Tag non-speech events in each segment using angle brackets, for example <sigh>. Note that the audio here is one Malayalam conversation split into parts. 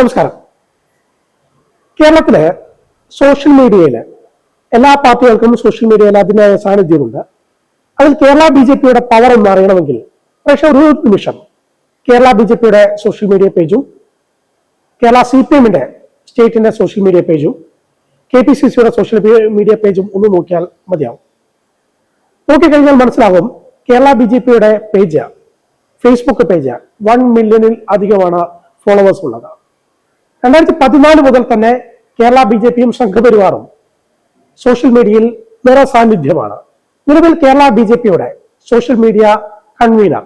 നമസ്കാരം. കേരളത്തിലെ സോഷ്യൽ മീഡിയയിൽ എല്ലാ പാർട്ടികൾക്കും സോഷ്യൽ മീഡിയയിൽ അതിനായ സാന്നിധ്യമുണ്ട്. അതിൽ കേരള ബി ജെ പിയുടെ പവർ എന്ന് അറിയണമെങ്കിൽ പക്ഷെ ഒരു നിമിഷം കേരള ബി ജെ പിയുടെ സോഷ്യൽ മീഡിയ പേജും കേരള സി പി എമ്മിന്റെ സ്റ്റേറ്റിന്റെ സോഷ്യൽ മീഡിയ പേജും കെ പി സി സിയുടെ സോഷ്യൽ മീഡിയ പേജും ഒന്ന് നോക്കിയാൽ മതിയാവും. നോക്കിക്കഴിഞ്ഞാൽ മനസ്സിലാകും കേരള ബി ജെ പിയുടെ പേജ് ഫേസ്ബുക്ക് പേജ് വൺ മില്യണിൽ അധികമാണ് ഫോളോവേഴ്സ് ഉള്ളത്. രണ്ടായിരത്തി പതിനാല് മുതൽ തന്നെ കേരള ബി ജെ പിയും സംഘപരിവാറും സോഷ്യൽ മീഡിയയിൽ നിറ സാന്നിധ്യമാണ്. നിലവിൽ കേരള ബി ജെ പിയുടെ സോഷ്യൽ മീഡിയ കൺവീനർ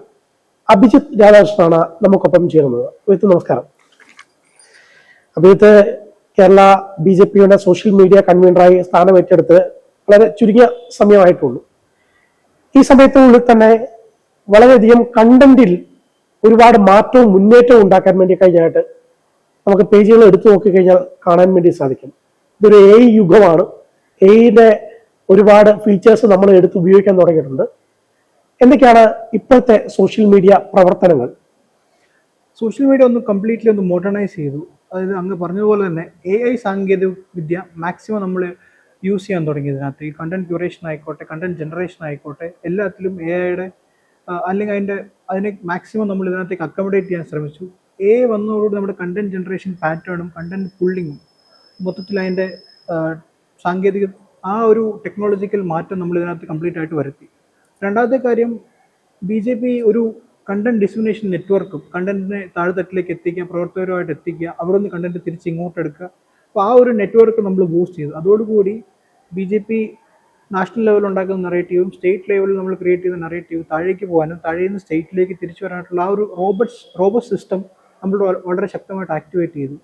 അഭിജിത്ത് രാധാകൃഷ്ണനാണ് നമുക്കൊപ്പം ചേരുന്നത്. അഭിജിത്ത് നമസ്കാരം. അഭിജിത്ത് കേരള ബി ജെ പിയുടെ സോഷ്യൽ മീഡിയ കൺവീനറായി സ്ഥാനം ഏറ്റെടുത്ത് വളരെ ചുരുങ്ങിയ സമയമായിട്ടുള്ളൂ. ഈ സമയത്തിനുള്ളിൽ തന്നെ വളരെയധികം കണ്ടന്റിൽ ഒരുപാട് മാറ്റവും മുന്നേറ്റവും ഉണ്ടാക്കാൻ വേണ്ടി കഴിഞ്ഞായിട്ട് നമുക്ക് പേജുകൾ എടുത്തു നോക്കിക്കഴിഞ്ഞാൽ കാണാൻ വേണ്ടി സാധിക്കും. ഇതൊരു എ യുഗമാണ്. എയുടെ ഒരുപാട് ഫീച്ചേഴ്സ് നമ്മൾ എടുത്ത് ഉപയോഗിക്കാൻ തുടങ്ങിയിട്ടുണ്ട്. എന്തൊക്കെയാണ് ഇപ്പോഴത്തെ സോഷ്യൽ മീഡിയ പ്രവർത്തനങ്ങൾ? സോഷ്യൽ മീഡിയ ഒന്ന് കംപ്ലീറ്റ്ലി ഒന്ന് മോഡേണൈസ് ചെയ്തു. അതായത് അങ്ങ് പറഞ്ഞതുപോലെ തന്നെ എ ഐ സാങ്കേതിക വിദ്യ മാക്സിമം നമ്മൾ യൂസ് ചെയ്യാൻ തുടങ്ങിയതിനകത്ത്. ഈ കണ്ടന്റ് ക്യൂറേഷൻ ആയിക്കോട്ടെ കണ്ടന്റ് ജനറേഷൻ ആയിക്കോട്ടെ എല്ലാത്തിലും എ ഐയുടെ അല്ലെങ്കിൽ അതിന്റെ അതിനെ മാക്സിമം നമ്മൾ ഇതിനകത്തേക്ക് അക്കോമഡേറ്റ് ചെയ്യാൻ ശ്രമിച്ചു. എ വന്നതോടുകൂടി നമ്മുടെ കണ്ടന്റ് ജനറേഷൻ പാറ്റേണും കണ്ടന്റ് പുള്ളിങ്ങും മൊത്തത്തിൽ അതിന്റെ സാങ്കേതിക ആ ഒരു ടെക്നോളജിക്കൽ മാറ്റം നമ്മൾ ഇതിനകത്ത് കംപ്ലീറ്റ് ആയിട്ട് വരുത്തി. രണ്ടാമത്തെ കാര്യം ബി ജെ പി ഒരു കണ്ടന്റ് ഡിസ്മിനേഷൻ നെറ്റ്വർക്കും കണ്ടന്റിനെ താഴെത്തട്ടിലേക്ക് എത്തിക്കുക പ്രവർത്തകരുമായിട്ട് എത്തിക്കുക അവിടെ നിന്ന് കണ്ടന്റ് തിരിച്ച് ഇങ്ങോട്ട് എടുക്കുക. അപ്പോൾ ആ ഒരു നെറ്റ്വർക്ക് നമ്മൾ ബൂസ്റ്റ് ചെയ്തു. അതോടുകൂടി ബി ജെ പി നാഷണൽ ലെവലിൽ ഉണ്ടാക്കുന്ന നെറേറ്റീവും സ്റ്റേറ്റ് ലെവലിൽ നമ്മൾ ക്രിയേറ്റ് ചെയ്ത നെറേറ്റീവ് താഴേക്ക് പോകാനും താഴേന്ന് സ്റ്റേറ്റിലേക്ക് തിരിച്ചു വരാനായിട്ടുള്ള ആ ഒരു റോബർട്ട്സ് റോബർട്ട് സിസ്റ്റം നമ്മൾ വ- വളരെ ശക്തമായിട്ട് ആക്ടിവേറ്റ് ചെയ്തു.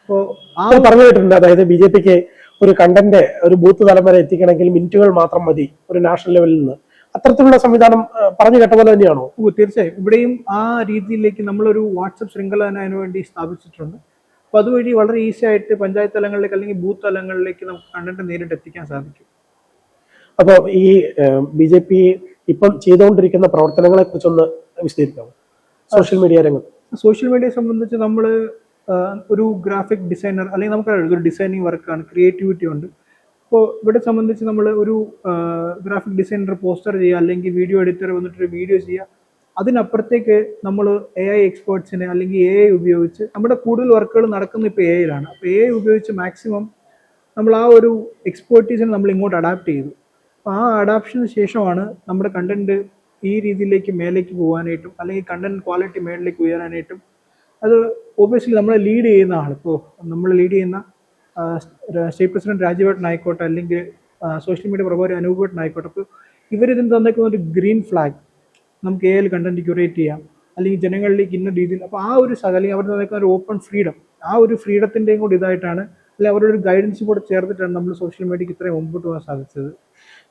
അപ്പോൾ ആ പറഞ്ഞു കേട്ടിട്ടുണ്ട് അതായത് ബി ജെ പിക്ക് ഒരു കണ്ടന്റ് ഒരു ബൂത്ത് തലം വരെ എത്തിക്കണമെങ്കിൽ മിനിറ്റുകൾ മാത്രം മതി ഒരു നാഷണൽ ലെവലിൽ നിന്ന്. അത്തരത്തിലുള്ള സംവിധാനം പറഞ്ഞു കേട്ട പോലെ തന്നെയാണോ? ഓ തീർച്ചയായും. ഇവിടെയും ആ രീതിയിലേക്ക് നമ്മളൊരു വാട്സപ്പ് ശൃംഖല തന്നെ അതിനു വേണ്ടി സ്ഥാപിച്ചിട്ടുണ്ട്. അപ്പോൾ അതുവഴി വളരെ ഈസി ആയിട്ട് പഞ്ചായത്ത് തലങ്ങളിലേക്ക് അല്ലെങ്കിൽ ബൂത്ത് തലങ്ങളിലേക്ക് നമുക്ക് കണ്ടന്റ് നേരിട്ട് എത്തിക്കാൻ സാധിക്കും. അപ്പോൾ ഈ ബി ജെ പി ഇപ്പം ചെയ്തുകൊണ്ടിരിക്കുന്ന പ്രവർത്തനങ്ങളെ കുറിച്ചൊന്ന് വിശദീകരിക്കാമോ സോഷ്യൽ മീഡിയ രംഗത്ത്. സോഷ്യൽ മീഡിയയെ സംബന്ധിച്ച് നമ്മൾ ഒരു ഗ്രാഫിക് ഡിസൈനർ അല്ലെങ്കിൽ നമുക്ക് ഒരു ഡിസൈനിങ് വർക്കാണ് ക്രിയേറ്റിവിറ്റി ഉണ്ട്. അപ്പോൾ ഇവിടെ സംബന്ധിച്ച് നമ്മൾ ഒരു ഗ്രാഫിക് ഡിസൈനർ പോസ്റ്റർ ചെയ്യുക അല്ലെങ്കിൽ വീഡിയോ എഡിറ്റർ വന്നിട്ടൊരു വീഡിയോ ചെയ്യുക അതിനപ്പുറത്തേക്ക് നമ്മൾ എ ഐ എക്സ്പേർട്സിനെ അല്ലെങ്കിൽ എ ഐ ഉപയോഗിച്ച് നമ്മുടെ കൂടുതൽ വർക്കുകൾ നടക്കുന്ന ഇപ്പോൾ എ ഐയിലാണ് അപ്പോൾ എ ഐ ഉപയോഗിച്ച് മാക്സിമം നമ്മൾ ആ ഒരു എക്സ്പേർട്ടീസിനെ നമ്മൾ ഇങ്ങോട്ട് അഡാപ്റ്റ് ചെയ്തു. അപ്പോൾ ആ അഡാപ്ഷന് ശേഷമാണ് നമ്മുടെ കണ്ടന്റ് ഈ രീതിയിലേക്ക് മേലേക്ക് പോകാനായിട്ടും അല്ലെങ്കിൽ കണ്ടന്റ് ക്വാളിറ്റി മേളിലേക്ക് ഉയരാനായിട്ടും അത് ഒബിയസ്ലി നമ്മളെ ലീഡ് ചെയ്യുന്ന ആൾ ഇപ്പോൾ നമ്മൾ ലീഡ് ചെയ്യുന്ന സ്റ്റേറ്റ് പ്രസിഡന്റ് രാജീവേട്ടൻ ആയിക്കോട്ടെ അല്ലെങ്കിൽ സോഷ്യൽ മീഡിയ പ്രഭാരി അനൂപേട്ടൻ ആയിക്കോട്ടെ അപ്പോൾ ഇവരിതിന് തന്നേക്കുന്ന ഒരു ഗ്രീൻ ഫ്ലാഗ് നമുക്ക് എ കണ്ടന്റ് ക്യൂറേറ്റ് ചെയ്യാം. അല്ലെങ്കിൽ ജനങ്ങളിലേക്ക് ഇന്ന രീതിയിൽ അപ്പോൾ ആ ഒരു അല്ലെങ്കിൽ അവർ തന്നേക്കുന്ന ഒരു ഓപ്പൺ ഫ്രീഡം ആ ഒരു ഫ്രീഡത്തിന്റെയും കൂടി ഇതായിട്ടാണ് അല്ലെങ്കിൽ അവരുടെ ഒരു ഗൈഡൻസ് കൂടെ ചേർത്തിട്ടാണ് നമ്മൾ സോഷ്യൽ മീഡിയക്ക് ഇത്രയും മുമ്പോട്ട് പോകാൻ സാധിച്ചത്.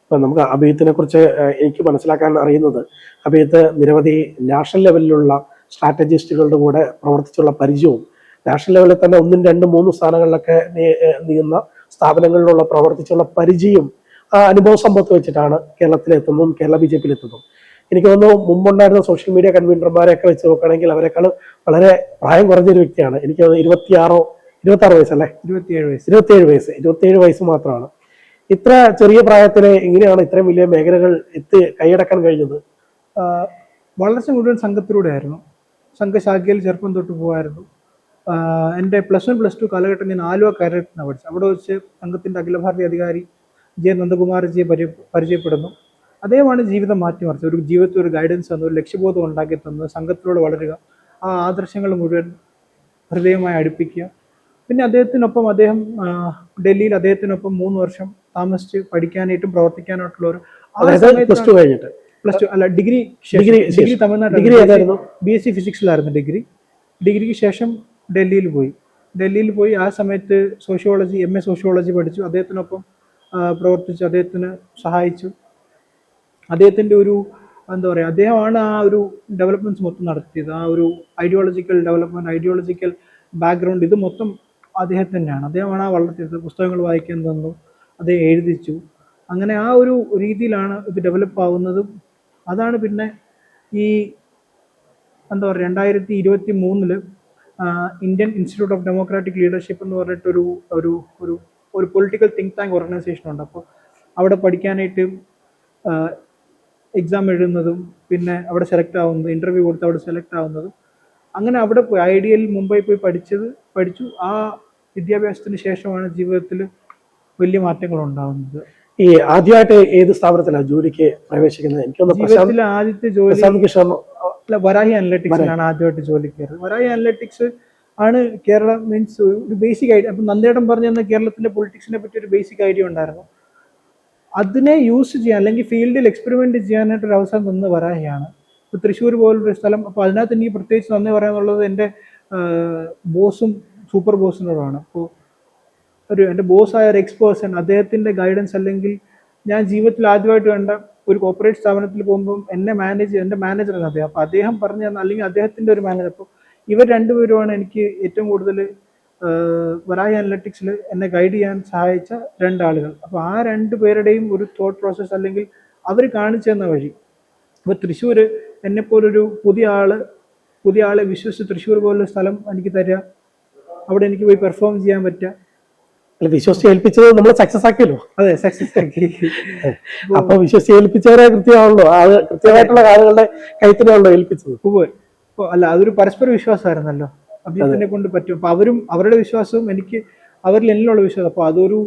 ഇപ്പൊ നമുക്ക് അഭിയത്തിനെ കുറിച്ച് എനിക്ക് മനസ്സിലാക്കാൻ അറിയുന്നത് അഭിയത്ത് നിരവധി നാഷണൽ ലെവലിലുള്ള സ്ട്രാറ്റജിസ്റ്റുകളുടെ കൂടെ പ്രവർത്തിച്ചുള്ള പരിചയവും നാഷണൽ ലെവലിൽ തന്നെ ഒന്നും രണ്ടും മൂന്നും സ്ഥാനങ്ങളിലൊക്കെ നീങ്ങുന്ന സ്ഥാപനങ്ങളിലുള്ള പ്രവർത്തിച്ചുള്ള പരിചയം ആ അനുഭവ സമ്പത്ത് വെച്ചിട്ടാണ് കേരളത്തിലെത്തുന്നതും കേരള ബി ജെ പിയിൽ എത്തുന്നതും എനിക്ക് തോന്നുന്നു മുമ്പുണ്ടായിരുന്ന സോഷ്യൽ മീഡിയ കൺവീനർമാരെയൊക്കെ വെച്ച് നോക്കുകയാണെങ്കിൽ അവരെക്കാൾ വളരെ പ്രായം കുറഞ്ഞൊരു വ്യക്തിയാണ്. എനിക്ക് തോന്നുന്നു ഇരുപത്തിയാറോ ഇരുപത്തി ആറ് വയസ്സല്ലേ? ഇരുപത്തിയേഴ് വയസ്സ്. ഇരുപത്തിയേഴ് വയസ്സ്. ഇരുപത്തിയേഴ് വയസ്സ് മാത്രമാണ്. ഇത്ര ചെറിയ പ്രായത്തിൽ എങ്ങനെയാണ് ഇത്രയും വലിയ മേഖലകൾ എത്തി കൈയടക്കാൻ കഴിഞ്ഞത്? വളർച്ച മുഴുവൻ സംഘത്തിലൂടെ ആയിരുന്നു സംഘശാഖയിൽ ചെറുപ്പം തൊട്ട് പോകുമായിരുന്നു എന്റെ പ്ലസ് വൺ പ്ലസ് ടു കാലഘട്ടം ഞാൻ ആലുവ കാര്യത്തിനാണ് പഠിച്ചത്. അവിടെ വെച്ച് സംഘത്തിന്റെ അഖില ഭാരതീയ അധികാരി ജെ നന്ദകുമാർജിയെ പരി പരിചയപ്പെടുന്നു. അദ്ദേഹമാണ് ജീവിതം മാറ്റിമറിച്ചത് ഒരു ജീവിതത്തിൽ ഒരു ഗൈഡൻസ് തന്നു ഒരു ലക്ഷ്യബോധം ഉണ്ടാക്കി തന്നു സംഘത്തിലൂടെ വളരുക ആ ആദർശങ്ങൾ മുഴുവൻ ഹൃദയമായി അടുപ്പിക്കുക. പിന്നെ അദ്ദേഹത്തിനൊപ്പം അദ്ദേഹം ഡൽഹിയിൽ അദ്ദേഹത്തിനൊപ്പം മൂന്ന് വർഷം താമസിച്ച് പഠിക്കാനായിട്ടും പ്രവർത്തിക്കാനായിട്ടുള്ള ഒരു പ്ലസ് ടു കഴിഞ്ഞിട്ട്. പ്ലസ് ടു അല്ല ഡിഗ്രി ഡിഗ്രി ഡിഗ്രി. തമിഴ്നാട്ടിൽ ഡിഗ്രി ഏതായിരുന്നു? ബി എസ് സി ഫിസിക്സിലായിരുന്നു ഡിഗ്രി. ഡിഗ്രിക്ക് ശേഷം ഡൽഹിയിൽ പോയി. ഡൽഹിയിൽ പോയി ആ സമയത്ത് സോഷ്യോളജി എം എ സോഷ്യോളജി പഠിച്ചു. അദ്ദേഹത്തിനൊപ്പം പ്രവർത്തിച്ചു അദ്ദേഹത്തിന് സഹായിച്ചു. അദ്ദേഹത്തിന്റെ ഒരു എന്താ പറയുക അദ്ദേഹമാണ് ആ ഒരു ഡെവലപ്മെന്റ്സ് മൊത്തം നടത്തിയത്. ആ ഒരു ഐഡിയോളജിക്കൽ ഡെവലപ്മെന്റ് ഐഡിയോളജിക്കൽ ബാക്ക്ഗ്രൗണ്ട് ഇത് മൊത്തം അദ്ദേഹം തന്നെയാണ് അദ്ദേഹമാണ് ആ വളർത്തിയെടുത്തത് പുസ്തകങ്ങൾ വായിക്കാൻ തന്നു. അദ്ദേഹം എഴുതിച്ചു. അങ്ങനെ ആ ഒരു രീതിയിലാണ് ഇത് ഡെവലപ്പ് ആവുന്നതും. അതാണ് പിന്നെ ഈ എന്താ പറയുക രണ്ടായിരത്തി ഇരുപത്തി മൂന്നിൽ Indian institute of democratic leadership എന്ന് പറഞ്ഞിട്ടൊരു ഒരു ഒരു ഒരു പൊളിറ്റിക്കൽ തിങ്ക് ടാങ്ക് ഓർഗനൈസേഷൻ ഉണ്ട്. അപ്പോൾ അവിടെ പഠിക്കാനായിട്ട് എക്സാം എഴുതുന്നതും പിന്നെ അവിടെ സെലക്ട് ആവുന്നത് ഇന്റർവ്യൂ കൊടുത്ത് അവിടെ സെലക്ട് ആവുന്നതും. അങ്ങനെ അവിടെ പോയി ഐ ഡി എൽ മുംബൈ പോയി പഠിച്ചത് പഠിച്ചു. ആ വിദ്യാഭ്യാസത്തിന് ശേഷമാണ് ജീവിതത്തിൽ വലിയ മാറ്റങ്ങൾ ഉണ്ടാകുന്നത്. ഈ ആദ്യമായിട്ട് ഏത് സ്ഥാപനത്തിലാണ് ജോലിക്ക് പ്രവേശിക്കുന്നത്? എനിക്കൊന്ന് ആദ്യത്തെ ജോലി വരാഹി അനലറ്റിക്സിലാണ് ആദ്യമായിട്ട് ജോലി കയറുന്നത് വരാഹി അനലറ്റിക്സ് ആണ് കേരള മീൻസ് ഒരു ബേസിക് ഐഡിയ അപ്പം നന്ദേടം പറഞ്ഞു തന്ന കേരളത്തിലെ പൊളിറ്റിക്സിനെ പറ്റി ഒരു ബേസിക് ഐഡിയ ഉണ്ടായിരുന്നു. അതിനെ യൂസ് ചെയ്യാൻ അല്ലെങ്കിൽ ഫീൽഡിൽ എക്സ്പെരിമെന്റ് ചെയ്യാനായിട്ട് ഒരു അവസരം തന്നത് വരാഹിയാണ്. ഇപ്പോൾ തൃശ്ശൂർ പോലൊരു സ്ഥലം. അപ്പോൾ അതിനകത്ത് എനിക്ക് പ്രത്യേകിച്ച് നന്ദി പറയാനുള്ളത് എന്റെ ബോസും സൂപ്പർ ബോസിനോടാണ്. അപ്പോൾ ഒരു എന്റെ ബോസായ ഒരു എക്സ് പേഴ്സൺ അദ്ദേഹത്തിന്റെ ഗൈഡൻസ് അല്ലെങ്കിൽ ഞാൻ ജീവിതത്തിൽ ആദ്യമായിട്ട് കണ്ട ഒരു കോർപ്പറേറ്റ് സ്ഥാപനത്തിൽ പോകുമ്പോൾ എന്നെ മാനേജ് എന്റെ മാനേജറാണ് അദ്ദേഹം. അപ്പോൾ അദ്ദേഹം പറഞ്ഞു തന്ന അല്ലെങ്കിൽ അദ്ദേഹത്തിന്റെ ഒരു മാനേജർ അപ്പോൾ ഇവർ രണ്ടുപേരുമാണ് എനിക്ക് ഏറ്റവും കൂടുതൽ വരായി അനലറ്റിക്സിൽ എന്നെ ഗൈഡ് ചെയ്യാൻ സഹായിച്ച രണ്ടാളുകൾ. അപ്പോൾ ആ രണ്ട് പേരുടെയും ഒരു തോട്ട് പ്രോസസ്സ് അല്ലെങ്കിൽ അവർ കാണിച്ചു തന്ന വഴി. അപ്പോൾ തൃശ്ശൂർ എന്നെപ്പോലൊരു പുതിയ ആൾ പുതിയ ആളെ വിശ്വസിച്ച് തൃശ്ശൂർ പോലുള്ള സ്ഥലം എനിക്ക് തരിക അവിടെ എനിക്ക് പോയി പെർഫോം ചെയ്യാൻ പറ്റുക അല്ല വിശ്വസിച്ച് ഏൽപ്പിച്ചത് നമ്മൾ സക്സസ് ആക്കിയല്ലോ. അതെ സക്സസ് ആക്കി. അപ്പൊ വിശ്വസിച്ച് ഏൽപ്പിച്ചവരെ കൃത്യമാണല്ലോ. അത് കൃത്യമായിട്ടുള്ള ആളുകളുടെ കൈത്തിനാണല്ലോ ഏൽപ്പിച്ചത്. അല്ല അതൊരു പരസ്പര വിശ്വാസമായിരുന്നല്ലോ. അഭിജിത്തിനെ കൊണ്ട് പറ്റും. അപ്പൊ അവരും അവരുടെ വിശ്വാസവും എനിക്ക് അവരിൽ എന്നുള്ള വിശ്വാസം. അപ്പൊ അതൊരു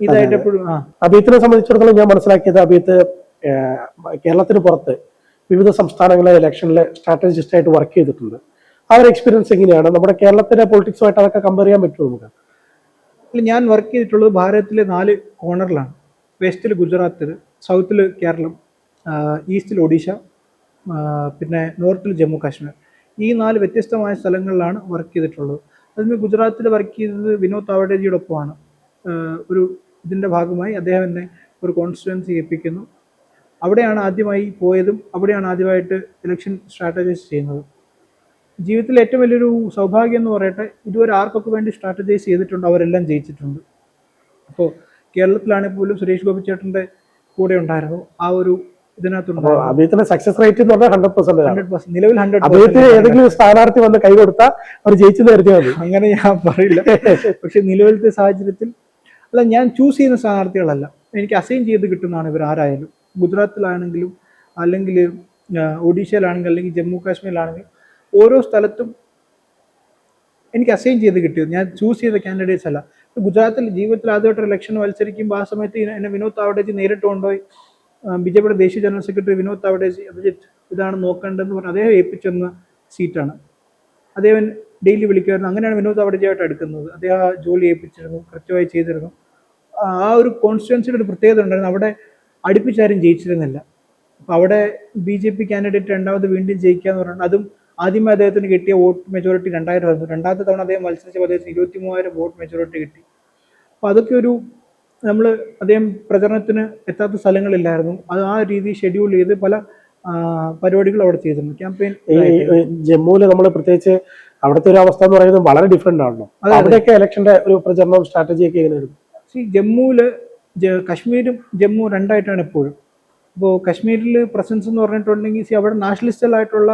ഇതായിട്ട് എപ്പോഴും അഭിയത്തിനെ സംബന്ധിച്ചിടത്തോളം ഞാൻ മനസ്സിലാക്കിയത് അഭിയത്ത് കേരളത്തിന് പുറത്ത് വിവിധ സംസ്ഥാനങ്ങളിലെ ഇലക്ഷനിലെ സ്ട്രാറ്റജിസ്റ്റായിട്ട് വർക്ക് ചെയ്തിട്ടുണ്ട്. ആ ഒരു എക്സ്പീരിയൻസ് എങ്ങനെയാണ്? നമ്മുടെ കേരളത്തിലെ പൊളിറ്റിക്സുമായിട്ട് അതൊക്കെ കമ്പയർ ചെയ്യാൻ പറ്റുമോ നമുക്ക്? അല്ല, ഞാൻ വർക്ക് ചെയ്തിട്ടുള്ളത് ഭാരതത്തിലെ നാല് കോർണറിലാണ് വെസ്റ്റിൽ ഗുജറാത്തിൽ സൗത്തിൽ കേരളം ഈസ്റ്റിൽ ഒഡീഷ പിന്നെ നോർത്തിൽ ജമ്മു കാശ്മീർ ഈ നാല് വ്യത്യസ്തമായ സ്ഥലങ്ങളിലാണ് വർക്ക് ചെയ്തിട്ടുള്ളത്. അതിന് ഗുജറാത്തിൽ വർക്ക് ചെയ്തത് വിനോദ് താവഡേജിയുടെ ഒപ്പമാണ് ഒരു ഇതിന്റെ ഭാഗമായി അദ്ദേഹം എന്നെ ഒരു കോൺസ്റ്റിറ്റുവൻസി ഏൽപ്പിക്കുന്നു. അവിടെയാണ് ആദ്യമായി പോയതും അവിടെയാണ് ആദ്യമായിട്ട് ഇലക്ഷൻ സ്ട്രാറ്റജൈസ് ചെയ്യുന്നത്. ജീവിതത്തിൽ ഏറ്റവും വലിയൊരു സൗഭാഗ്യം എന്ന് പറയട്ടെ ഇതുവരെ ആർക്കൊക്കെ വേണ്ടി സ്ട്രാറ്റജൈസ് ചെയ്തിട്ടുണ്ട് അവരെല്ലാം ജയിച്ചിട്ടുണ്ട്. അപ്പോൾ കേരളത്തിലാണെങ്കിൽ പോലും സുരേഷ് ഗോപി ചേട്ടന്റെ കൂടെ ഉണ്ടായിരുന്നു ആ ഒരു സക്സസ് റേറ്റ് എന്ന് പറഞ്ഞാൽ ഹൺഡ്രഡ് പെർസെന്റ് നിലവിൽ ഹൺഡ്രഡ് ഏതെങ്കിലും സ്ഥാനാർത്ഥി വന്ന് കൈ കൊടുത്താൽ അവർ ജയിച്ചു കരുതിയാൽ മതി. അങ്ങനെ ഞാൻ പറയില്ല. <laughs> പക്ഷെ നിലവിലത്തെ സാഹചര്യത്തിൽ അല്ല ഞാൻ ചൂസ് ചെയ്യുന്ന സ്ഥാനാർത്ഥികളല്ല. എനിക്ക് അസൈൻ ചെയ്ത് കിട്ടുന്നതാണ് ഇവർ ആരായാലും. ഗുജറാത്തിലാണെങ്കിലും അല്ലെങ്കിൽ ഒഡീഷയിലാണെങ്കിലും അല്ലെങ്കിൽ ജമ്മു കാശ്മീരിലാണെങ്കിൽ ഓരോ സ്ഥലത്തും എനിക്ക് അസൈൻ ചെയ്ത് കിട്ടിയത്. ഞാൻ ചൂസ് ചെയ്ത കാൻഡിഡേറ്റ്സ് അല്ല. ഗുജറാത്തിൽ ജീവിതത്തിൽ ആദ്യമായിട്ട് ഇലക്ഷൻ മത്സരിക്കുമ്പോൾ ആ സമയത്ത് എന്നെ വിനോദ് താവഡേജി നേരിട്ട് കൊണ്ടുപോയി. ബി ജെ പിയുടെ ദേശീയ ജനറൽ സെക്രട്ടറി വിനോദ് താവഡേജി അഭിജിത്ത് ഇതാണ് നോക്കേണ്ടതെന്ന് പറഞ്ഞ് അദ്ദേഹം ഏൽപ്പിച്ചെന്ന സീറ്റാണ് അദ്ദേഹം ഡെയിലി വിളിക്കുമായിരുന്നു. അങ്ങനെയാണ് വിനോദ് താവഡേജിയായിട്ട് എടുക്കുന്നത് അദ്ദേഹം ജോലി ഏൽപ്പിച്ചിരുന്നു കൃത്യമായി ചെയ്തിരുന്നു. ആ ഒരു കോൺസ്റ്റിറ്റ്വൻസിയുടെ ഒരു പ്രത്യേകത ഉണ്ടായിരുന്നു. അവിടെ അടുപ്പിച്ചാരും ജയിച്ചിരുന്നില്ല. അപ്പോൾ അവിടെ ബി ജെ പി കാൻഡിഡേറ്റ് രണ്ടാമത് വീണ്ടും ജയിക്കുക എന്ന് പറഞ്ഞാൽ അതും ആദ്യമേ അദ്ദേഹത്തിന് കിട്ടിയ വോട്ട് മെജോറിറ്റി രണ്ടായിരം ആയിരുന്നു രണ്ടാമത്തെ തവണ അദ്ദേഹം മത്സരിച്ചപ്പോൾ അദ്ദേഹത്തിന് ഇരുപത്തി മൂവായിരം വോട്ട് മെജോറിറ്റി കിട്ടി. അപ്പോൾ അതൊക്കെ ഒരു നമ്മൾ അദ്ദേഹം പ്രചരണത്തിന് എത്താത്ത സ്ഥലങ്ങളില്ലായിരുന്നു. അത് ആ രീതി ഷെഡ്യൂൾ ചെയ്ത് പല പരിപാടികൾ അവിടെ ചെയ്തിരുന്നു. ക്യാമ്പയിൻ ജമ്മുവിൽ നമ്മൾ പ്രത്യേകിച്ച് അവിടുത്തെ ഒരു അവസ്ഥ എന്ന് പറയുന്നത് വളരെ ഡിഫറെന്റ് ആണല്ലോ. അവിടെയൊക്കെ ഇലക്ഷന്റെ ഒരു പ്രചരണം സ്ട്രാറ്റജി ഒക്കെ എങ്ങനെയായിരുന്നു? സി ജമ്മുവിൽ കശ്മീരും ജമ്മു രണ്ടായിട്ടാണ് എപ്പോഴും. ഇപ്പോൾ കശ്മീരിൽ പ്രസൻസ് എന്ന് പറഞ്ഞിട്ടുണ്ടെങ്കിൽ സി അവിടെ നാഷണലിസ്റ്റുകളായിട്ടുള്ള